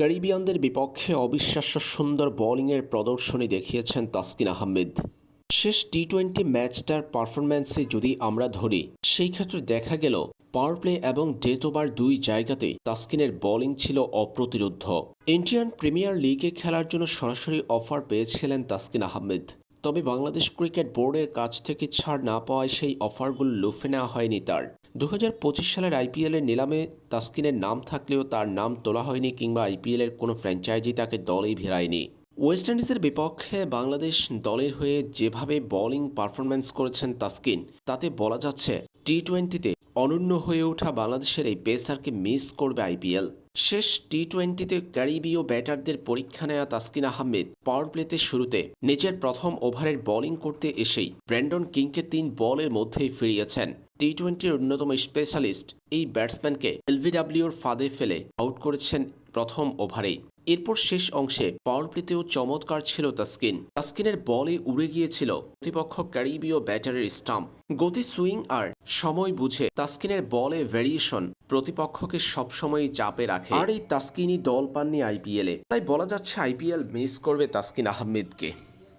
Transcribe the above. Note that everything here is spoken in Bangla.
ক্যারিবিয়ানদের বিপক্ষে অবিশ্বাস্য সুন্দর বোলিংয়ের প্রদর্শনী দেখিয়েছেন তাসকিন আহমেদ। শেষ টি টোয়েন্টি ম্যাচটার পারফরম্যান্সে যদি আমরা ধরি, সেই ক্ষেত্রে দেখা গেল পাওয়ার প্লে এবং ডেথ ওভার দুই জায়গাতে তাসকিনের বোলিং ছিল অপ্রতিরোধ্য। ইন্ডিয়ান প্রিমিয়ার লিগে খেলার জন্য সরাসরি অফার পেয়েছিলেন তাসকিন আহমেদ। তবে বাংলাদেশ ক্রিকেট বোর্ডের কাছ থেকে ছাড় না পাওয়ায় সেই অফারগুলো লুফে নেওয়া হয়নি তার। দু হাজার পঁচিশ সালের আইপিএলের নিলামে তাস্কিনের নাম থাকলেও তার নাম তোলা হয়নি কিংবা আইপিএলের কোনো ফ্র্যাঞ্চাইজি তাকে দলেই ভেরায়নি ওয়েস্ট ইন্ডিজের বিপক্ষে বাংলাদেশ দলের হয়ে যেভাবে বোলিং পারফরম্যান্স করেছেন তাস্কিন, তাতে বলা যাচ্ছে টি টোয়েন্টিতে অনন্য হয়ে ওঠা বাংলাদেশের এই পেসারকে মিস করবে আইপিএল। শেষ টি টোয়েন্টিতে ক্যারিবীয় ব্যাটারদের পরীক্ষা নেয়া তাসকিন আহমেদ পাওয়ার প্লেতে শুরুতে নিজের প্রথম ওভারের বোলিং করতে এসেই ব্র্যান্ডন কিংকে তিন বলের মধ্যেই ফিরিয়েছেন। টি টোয়েন্টির অন্যতম স্পেশালিস্ট এই ব্যাটসম্যানকে এলভিডাব্লিউর ফাঁদে ফেলে আউট করেছেন প্রথম ওভারেই। এরপর শেষ অংশে পাওয়ার প্লেতেও চমৎকার ছিল তাস্কিন। তাস্কিনের বলে উড়ে গিয়েছিল প্রতিপক্ষ ক্যারিবীয় ব্যাটারের স্টাম্প গতি সুইং আর সময় বুঝে তাস্কিনের বলে ভ্যারিয়েশন প্রতিপক্ষকে সবসময়ই চাপে রাখে। আর এই তাস্কিনই দল পাননি আইপিএলে তাই বলা যাচ্ছে আইপিএল মিস করবে তাস্কিন আহমেদকে।